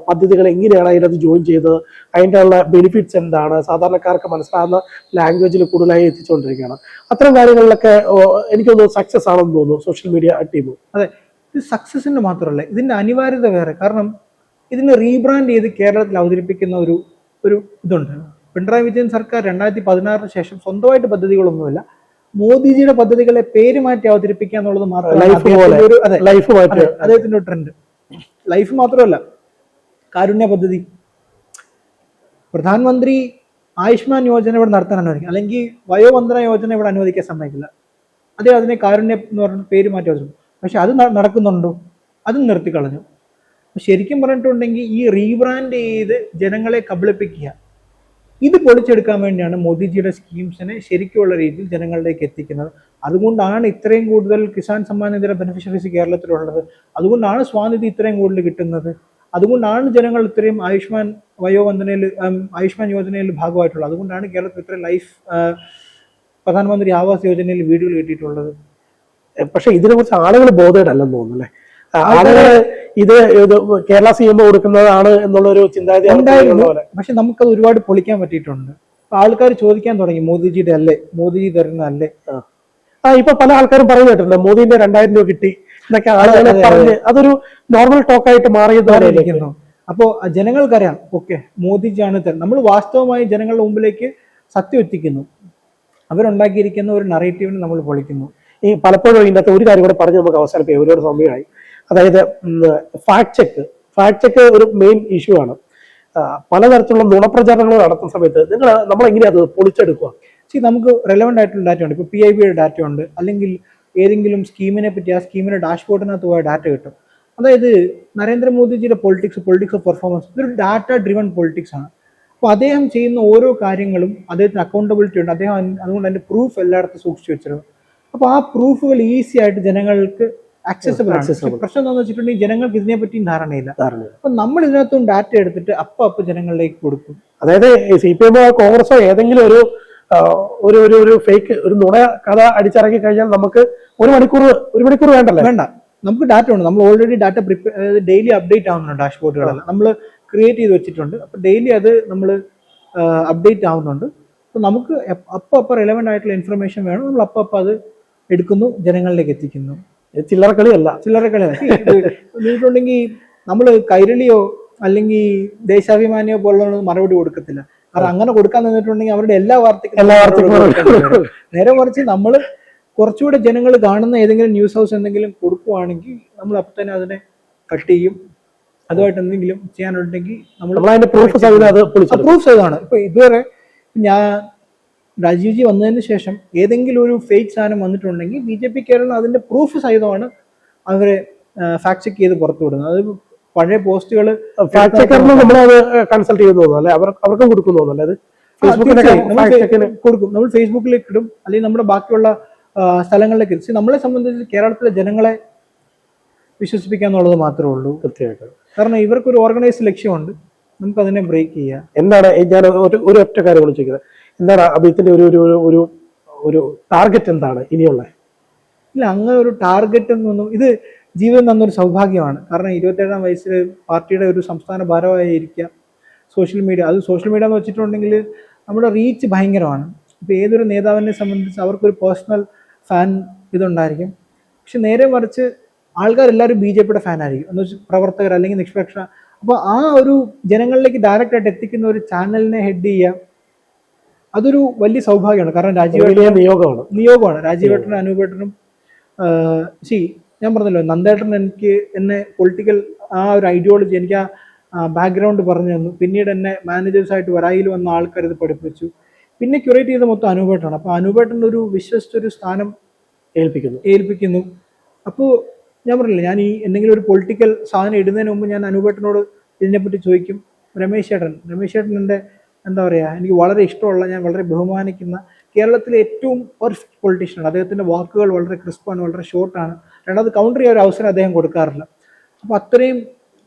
പദ്ധതികൾ എങ്ങനെയാണ് അതിനകത്ത് ജോയിൻ ചെയ്തത് അതിന്റെ ഉള്ള ബെനിഫിറ്റ്സ് എന്താണ് സാധാരണക്കാർക്ക് മനസ്സിലാകുന്ന ലാംഗ്വേജിൽ കൂടുതലായി എത്തിച്ചുകൊണ്ടിരിക്കുകയാണ് അത്തരം കാര്യങ്ങളിലൊക്കെ എനിക്ക് തോന്നുന്നു സക്സസ് ആണെന്ന് തോന്നുന്നു സോഷ്യൽ മീഡിയ ടീം അതെ. ഇത് സക്സസിന് മാത്രമല്ല ഇതിന്റെ അനിവാര്യത വേറെ. കാരണം ഇതിനെ റീബ്രാൻഡ് ചെയ്ത് കേരളത്തിൽ അവതരിപ്പിക്കുന്ന ഒരു ഒരു ഇതുണ്ട്. പിണറായി വിജയൻ സർക്കാർ രണ്ടായിരത്തി പതിനാറിന് ശേഷം സ്വന്തമായിട്ട് പദ്ധതികളൊന്നുമില്ല. മോദിജിയുടെ പദ്ധതികളെ പേര് മാറ്റി അവതരിപ്പിക്കുക എന്നുള്ളത് മാത്രമല്ല അദ്ദേഹത്തിന്റെ ഒരു ട്രെൻഡ് ലൈഫ് മാത്രമല്ല കാരുണ്യ പദ്ധതി. പ്രധാനമന്ത്രി ആയുഷ്മാൻ യോജന ഇവിടെ നടത്താൻ അനുവദിക്കും. അല്ലെങ്കിൽ വയോവന്ദന യോജന ഇവിടെ അനുവദിക്കാൻ സമ്മതിക്കില്ല. അതേ അതിനെ കാരുണ്യം എന്ന് പറഞ്ഞ പേര് മാറ്റി വെച്ചു പക്ഷെ അത് നടക്കുന്നുണ്ടോ? അതും നിർത്തിക്കളഞ്ഞു ശരിക്കും പറഞ്ഞിട്ടുണ്ടെങ്കിൽ ഈ റീബ്രാൻഡ് ചെയ്ത് ജനങ്ങളെ കബളിപ്പിക്കുക. ഇത് പൊളിച്ചെടുക്കാൻ വേണ്ടിയാണ് മോദിജിയുടെ സ്കീംസിനെ ശരിക്കുള്ള രീതിയിൽ ജനങ്ങളിലേക്ക് എത്തിക്കുന്നത്. അതുകൊണ്ടാണ് ഇത്രയും കൂടുതൽ കിസാൻ സമ്മാൻ നിധിയുടെ ബെനിഫിഷ്യറീസ് കേരളത്തിലുള്ളത്. അതുകൊണ്ടാണ് സ്വാനിധി ഇത്രയും കൂടുതൽ കിട്ടുന്നത്. അതുകൊണ്ടാണ് ജനങ്ങൾ ഇത്രയും ആയുഷ്മാൻ വയോവന്ദനയിൽ ആയുഷ്മാൻ യോജനയിൽ ഭാഗമായിട്ടുള്ളത്. അതുകൊണ്ടാണ് കേരളത്തിൽ ഇത്രയും ലൈഫ് പ്രധാനമന്ത്രി ആവാസ് യോജനയിൽ വീടുകൾ കിട്ടിയിട്ടുള്ളത്. പക്ഷേ ഇതിനെക്കുറിച്ച് ആളുകൾ ബോധേഡല്ലെന്ന് തോന്നുന്നു അല്ലേ? ആളുകൾ ഇത് കേരള സി എം കൊടുക്കുന്നതാണ് എന്നുള്ള ഒരു ചിന്താഗതി ഉണ്ടായിരുന്നു. പക്ഷെ നമുക്ക് ഒരുപാട് പൊളിക്കാൻ പറ്റിയിട്ടുണ്ട്. ആൾക്കാർ ചോദിക്കാൻ തുടങ്ങി മോദിജിയുടെ അല്ലേ? മോദിജി തരുന്ന അല്ലേ? ആ. ഇപ്പൊ പല ആൾക്കാരും പറഞ്ഞു കേട്ടിട്ടുണ്ട് മോദിന്റെ രണ്ടായിരം രൂപ കിട്ടി എന്നൊക്കെ ആളുകളെ പറഞ്ഞ് അതൊരു നോർമൽ ടോക്കായിട്ട് മാറിയതാണ് ഇരിക്കുന്നു. അപ്പോൾ ജനങ്ങൾക്കറിയാം. ഓക്കെ മോദിജിയാണ് തരുന്നത് നമ്മൾ വാസ്തവമായി ജനങ്ങളുടെ മുമ്പിലേക്ക് സത്യം എത്തിക്കുന്നു. അവരുണ്ടാക്കിയിരിക്കുന്ന ഒരു നറേറ്റീവിനെ നമ്മൾ പൊളിക്കുന്നു. ഈ പലപ്പോഴും ഇതിനകത്ത് ഒരു കാര്യം കൂടെ പറഞ്ഞ് നമുക്ക് അവസാനിപ്പിക്കാം. ഒരുപാട് സമയമായി. അതായത് ഫാക്ട് ചെക്ക് ഫാക്ട് ചെക്ക് ഒരു മെയിൻ ഇഷ്യൂ ആണ്. പലതരത്തിലുള്ള നുണപ്രചാരണങ്ങൾ നടത്തുന്ന സമയത്ത് നിങ്ങൾ നമ്മൾ എങ്ങനെയാ അത് പൊളിച്ചെടുക്കുക? സി നമുക്ക് റെലവെന്റ് ആയിട്ടുള്ള ഡാറ്റ ഉണ്ട്. ഇപ്പോൾ പി ഐ ബിയുടെ ഡാറ്റ ഉണ്ട്. അല്ലെങ്കിൽ ഏതെങ്കിലും സ്കീമിനെ പറ്റി ആ സ്കീമിന്റെ ഡാഷ്ബോർഡിനകത്ത് പോയ ഡാറ്റ കിട്ടും. അതായത് നരേന്ദ്രമോദിജിയുടെ പൊളിറ്റിക്സ് പൊളിറ്റിക്സ് ഓഫ് പെർഫോമൻസ് ഇതൊരു ഡാറ്റ ഡ്രിവൺ പൊളിറ്റിക്സ് ആണ്. അപ്പോൾ അദ്ദേഹം ചെയ്യുന്ന ഓരോ കാര്യങ്ങളും അദ്ദേഹത്തിന് അക്കൗണ്ടബിലിറ്റി ഉണ്ട്. അദ്ദേഹം അതുകൊണ്ട് അതിന്റെ പ്രൂഫ് എല്ലായിടത്തും സൂക്ഷിച്ചു വെച്ചിരുന്നു. അപ്പോൾ ആ പ്രൂഫുകൾ ഈസി ആയിട്ട് ജനങ്ങൾക്ക് ആക്സസബിൾ ആണ് പ്രശ്നം എന്താണെന്ന് വെച്ചിട്ടുണ്ടെങ്കിൽ ജനങ്ങൾക്ക് ഇതിനെ പറ്റി ധാരണയില്ല. അപ്പൊ നമ്മൾ ഇതിനകത്തും ഡാറ്റ എടുത്തിട്ട് അപ്പൊ അപ്പൊ ജനങ്ങളിലേക്ക് കൊടുക്കും. അതായത് സി പി എമ്മോ കോൺഗ്രസോ ഏതെങ്കിലും ഒരു ഒരു ഒരു ഒരു ഫേക്ക് ഒരു നുണ കഥ അടിച്ചിറക്കി കഴിഞ്ഞാൽ നമുക്ക് ഒരു മണിക്കൂർ ഒരു മണിക്കൂർ വേണ്ടല്ലോ? വേണ്ട. നമുക്ക് ഡാറ്റ ഉണ്ട്. നമ്മൾ already data prepare daily update ആവുന്നുണ്ട് ഡാഷ്ബോർഡുകളെല്ലാം നമ്മൾ ക്രിയേറ്റ് ചെയ്ത് വെച്ചിട്ടുണ്ട്. അപ്പൊ ഡെയിലി അത് നമ്മൾ അപ്ഡേറ്റ് ആവുന്നുണ്ട്. അപ്പോൾ നമുക്ക് അപ്പം അപ്പം റെലവെന്റ് ആയിട്ടുള്ള ഇൻഫർമേഷൻ വേണം. നമ്മൾ അപ്പം അപ്പം അത് എടുക്കുന്നു ജനങ്ങളിലേക്ക് എത്തിക്കുന്നു. ഇത് ചില്ലറ കളിയല്ല. ചില്ലറക്കളി നോക്കിയിട്ടുണ്ടെങ്കിൽ നമ്മൾ കൈരളിയോ അല്ലെങ്കിൽ ദേശാഭിമാനിയോ പോലുള്ള മറുപടി കൊടുക്കത്തില്ല. കാരണം അങ്ങനെ കൊടുക്കാൻ നിന്നിട്ടുണ്ടെങ്കിൽ അവരുടെ എല്ലാ വാർത്തയ്ക്കും എല്ലാ വാർത്തകളും. നേരെ മറിച്ച് നമ്മൾ കുറച്ചുകൂടെ ജനങ്ങൾ കാണുന്ന ഏതെങ്കിലും ന്യൂസ് ഹൗസ് എന്തെങ്കിലും കൊടുക്കുവാണെങ്കിൽ നമ്മൾ അപ്പം തന്നെ അതിനെ കട്ട് ചെയ്യും. അതുമായിട്ട് എന്തെങ്കിലും ചെയ്യാനുണ്ടെങ്കിൽ നമ്മൾ പ്രൂഫ് ചെയ്താണ് ഇപ്പൊ ഇതുവരെ ഞാൻ രാജീവ് ജി വന്നതിന് ശേഷം ഏതെങ്കിലും ഒരു ഫേക്ക് സാധനം വന്നിട്ടുണ്ടെങ്കിൽ ബി ജെ പി കേരളം അതിന്റെ പ്രൂഫ് സഹിതമാണ് അവരെ ഫാക്ട് ചെക്ക് ചെയ്ത് പുറത്തു വിടുന്നത്. അത് പഴയ പോസ്റ്റുകൾ ഫാക്ട് ചെക്കറിന് നമ്മളത് കൺസൾട്ട് തോന്നുന്നു അല്ലെ? അവർ അവർക്കും കൊടുക്കുന്നു തോന്നുന്നു കൊടുക്കും. നമ്മൾ ഫേസ്ബുക്കിലേക്ക് ഇടും അല്ലെങ്കിൽ നമ്മുടെ ബാക്കിയുള്ള സ്ഥലങ്ങളിലേക്ക് ഇടും. നമ്മളെ സംബന്ധിച്ച് കേരളത്തിലെ ജനങ്ങളെ വിശ്വസിപ്പിക്കുക എന്നുള്ളത് മാത്രമേ ഉള്ളൂ. കൃത്യമായിട്ട്. കാരണം ഇവർക്കൊരു ഓർഗനൈസ് ലക്ഷ്യമുണ്ട്. നമുക്ക് അതിനെ ബ്രേക്ക് ചെയ്യാം. എന്താണ് ഞാൻ ഒരു ഒറ്റ കാര്യം ചോദിക്കുന്നത് എന്താണ് അദ്ദേഹത്തിന്റെ ഒരു ഒരു ഒരു- ഒരു ടാർഗറ്റ് എന്താണ് ഇനിയുള്ള? ഇല്ല അങ്ങനെ ഒരു ടാർഗറ്റ് എന്നൊന്നും ഇത് ജീവിതം തന്നൊരു സൗഭാഗ്യമാണ്. കാരണം ഇരുപത്തേഴാം വയസ്സിൽ പാർട്ടിയുടെ ഒരു സംസ്ഥാന ഭാരമായി ഇരിക്കുക സോഷ്യൽ മീഡിയ. അത് സോഷ്യൽ മീഡിയ എന്ന് വെച്ചിട്ടുണ്ടെങ്കിൽ നമ്മുടെ റീച്ച് ഭയങ്കരമാണ്. ഇപ്പോൾ ഏതൊരു നേതാവിനെ സംബന്ധിച്ച് അവർക്കൊരു പേഴ്സണൽ ഫാൻ ഇതുണ്ടായിരിക്കും. പക്ഷെ നേരെ മറിച്ച് ആൾക്കാരെല്ലാവരും ബി ജെ പിയുടെ ഫാനായിരിക്കും എന്ന് വെച്ചാൽ പ്രവർത്തകർ അല്ലെങ്കിൽ നിഷ്പക്ഷ. അപ്പോൾ ആ ഒരു ജനങ്ങളിലേക്ക് ഡയറക്റ്റായിട്ട് എത്തിക്കുന്ന ഒരു ചാനലിനെ ഹെഡ് ചെയ്യുക അതൊരു വലിയ സൗഭാഗ്യമാണ്. കാരണം രാജീവ് നിയോഗമാണ്. നിയോഗമാണ്. രാജീവേട്ടനും അനൂപേട്ടനും ശി ഞാൻ പറഞ്ഞല്ലോ നന്ദേട്ടൻ എനിക്ക് എന്നെ പൊളിറ്റിക്കൽ ആ ഒരു ഐഡിയോളജി എനിക്ക് ആ ബാക്ക്ഗ്രൗണ്ട് പറഞ്ഞു തന്നു. പിന്നീട് എന്നെ മാനേജേഴ്സായിട്ട് വരായിൽ വന്ന ആൾക്കാർ ഇത് പഠിപ്പിച്ചു. പിന്നെ ക്യൂറേറ്റ് ചെയ്ത മൊത്തം അനൂപേട്ടാണ് അപ്പോൾ അനൂപേട്ടൻ ഒരു വിശ്വസിച്ചൊരു സ്ഥാനം ഏൽപ്പിക്കുന്നു. ഏൽപ്പിക്കുന്നു. അപ്പോൾ ഞാൻ പറഞ്ഞില്ല ഞാൻ ഈ എന്തെങ്കിലും ഒരു പൊളിറ്റിക്കൽ സാധനം ഇടുന്നതിന് മുമ്പ് ഞാൻ അനൂപേട്ടനോട് ഇതിനെപ്പറ്റി ചോദിക്കും. രമേശ് ചേട്ടൻ രമേശ് ചേട്ടൻ എന്റെ എന്താ പറയുക എനിക്ക് വളരെ ഇഷ്ടമുള്ള ഞാൻ വളരെ ബഹുമാനിക്കുന്ന കേരളത്തിലെ ഏറ്റവും പെർഫെക്റ്റ് പൊളിറ്റീഷ്യനാണ് അദ്ദേഹത്തിന്റെ വാക്കുകൾ വളരെ ക്രിസ്പാണ് വളരെ ഷോർട്ടാണ് രണ്ടാമത് കൗണ്ടർ ചെയ്യാൻ ഒരു അവസരം അദ്ദേഹം കൊടുക്കാറില്ല. അപ്പോൾ അത്രയും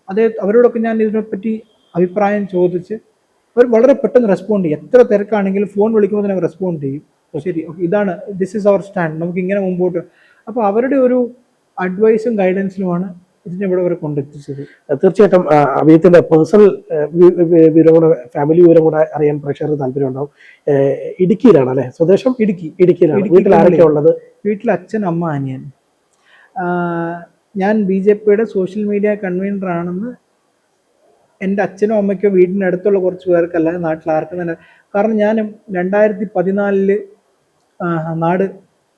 അദ്ദേഹം അവരോടൊക്കെ ഞാൻ ഇതിനെപ്പറ്റി അഭിപ്രായം ചോദിച്ച് അവർ വളരെ പെട്ടെന്ന് റെസ്പോണ്ട് ചെയ്യും. എത്ര തിരക്കാണെങ്കിലും ഫോൺ വിളിക്കുമ്പോൾ തന്നെ റെസ്പോണ്ട് ചെയ്യും. ശരി. ഓക്കെ ഇതാണ് ദിസ് ഇസ് അവർ സ്റ്റാൻഡ് നമുക്ക് ഇങ്ങനെ മുമ്പോട്ട്. അപ്പോൾ അവരുടെ ഒരു അഡ്വൈസും ഗൈഡൻസിലുമാണ് ഇതിനെ ഇവിടെ വരെ കൊണ്ടെത്തിച്ചത്. തീർച്ചയായിട്ടും അദ്ദേഹത്തിന്റെ പേഴ്സണൽ വിവരം കൂടെ ഫാമിലി വിവരം കൂടെ അറിയാൻ പ്രഷർ താല്പര്യം ഉണ്ടാവും ഇടുക്കിയിലാണ് അല്ലെ? സ്വദേശം ഇടുക്കി ഇടുക്കിയിലാണ്. വീട്ടിൽ ആരൊക്കെ ഉള്ളത്? വീട്ടിൽ അച്ഛൻ അമ്മ അനിയൻ. ഞാൻ ബി ജെ പിയുടെ സോഷ്യൽ മീഡിയ കൺവീനർ ആണെന്ന് എന്റെ അച്ഛനോ അമ്മയ്ക്കോ വീടിന്റെ അടുത്തുള്ള കുറച്ച് പേർക്കല്ല നാട്ടിൽ ആർക്കും തന്നെ കാരണം ഞാൻ രണ്ടായിരത്തി പതിനാലിൽ നാട്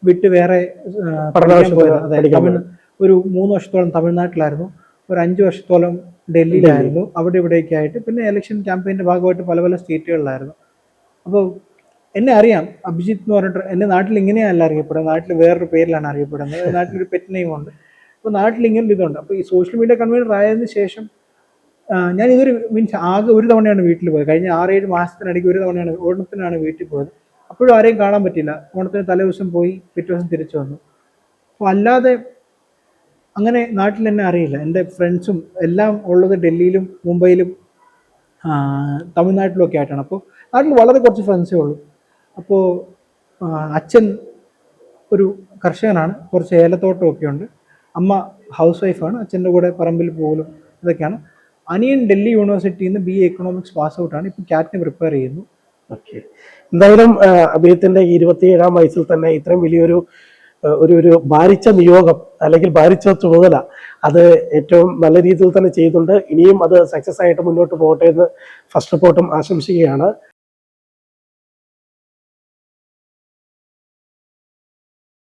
വിട്ട് വേറെ പഠിക്കാൻ പഠനാവശ്യത്തിന് അതെ, ഒരു മൂന്ന് വർഷത്തോളം തമിഴ്നാട്ടിലായിരുന്നു. ഒരു അഞ്ച് വർഷത്തോളം ഡൽഹിയിലായിരുന്നു. അവിടെ ഇവിടെയൊക്കെ ആയിട്ട് പിന്നെ ഇലക്ഷൻ ക്യാമ്പയിന്റെ ഭാഗമായിട്ട് പല പല സ്റ്റേറ്റുകളിലായിരുന്നു അപ്പോൾ എന്നെ അറിയാം. അഭിജിത്ത് എന്ന് പറഞ്ഞിട്ട് എന്റെ നാട്ടിൽ ഇങ്ങനെയല്ല അറിയപ്പെടുന്നത്. നാട്ടിൽ വേറൊരു പേരിലാണ് അറിയപ്പെടുന്നത്. നാട്ടിലൊരു പെറ്റ് നെയിം ഉണ്ട്. അപ്പോൾ നാട്ടിൽ ഇങ്ങനെ ഒരു ഇതുണ്ട്. അപ്പോൾ ഈ സോഷ്യൽ മീഡിയ കൺവീനർ ആയതിന് ശേഷം ഞാൻ ഇതൊരു മീൻസ് ആകെ ഒരു തവണയാണ് വീട്ടിൽ പോയത്. കഴിഞ്ഞ ആറേഴ് മാസത്തിനിടയ്ക്ക് ഒരു തവണയാണ് ഓണത്തിനാണ് വീട്ടിൽ പോയത്. അപ്പോഴും ആരെയും കാണാൻ പറ്റില്ല ഓണത്തിന് തലേ ദിവസം പോയി പിറ്റേ ദിവസം തിരിച്ചു വന്നു. അപ്പോൾ അല്ലാതെ അങ്ങനെ നാട്ടിൽ എന്നെ അറിയില്ല. എന്റെ ഫ്രണ്ട്സും എല്ലാം ഉള്ളത് ഡൽഹിയിലും മുംബൈയിലും ആ, തമിഴ്നാട്ടിലും ഒക്കെ ആയിട്ടാണ്. അപ്പോൾ നാട്ടിൽ വളരെ കുറച്ച് ഫ്രണ്ട്സേ ഉള്ളൂ. അപ്പോൾ അച്ഛൻ ഒരു കർഷകനാണ്. കുറച്ച് ഏലത്തോട്ടമൊക്കെ ഉണ്ട്. അമ്മ ഹൗസ് വൈഫാണ് അച്ഛന്റെ കൂടെ പറമ്പിൽ പോകലും ഇതൊക്കെയാണ്. അനിയൻ ഡൽഹി യൂണിവേഴ്സിറ്റിയിൽ നിന്ന് ബി എ എക്കണോമിക്സ് പാസ് ഔട്ടാണ് ഇപ്പോൾ ക്യാറ്റിന് പ്രിപ്പയർ ചെയ്യുന്നു. ഓക്കെ എന്തായാലും അദ്ദേഹത്തിന്റെ ഇരുപത്തിയേഴാം വയസ്സിൽ തന്നെ ഇത്രയും വലിയൊരു ഒരു ഒരു ഭാരിച്ച നിയോഗം അല്ലെങ്കിൽ ഭാരിച്ച ചുമതല അത് ഏറ്റവും നല്ല രീതിയിൽ തന്നെ ചെയ്തുകൊണ്ട് ഇനിയും അത് സക്സസ് ആയിട്ട് മുന്നോട്ട് പോകട്ടെ എന്ന് ഫസ്റ്റ് റിപ്പോർട്ടും ആശംസിക്കുകയാണ്.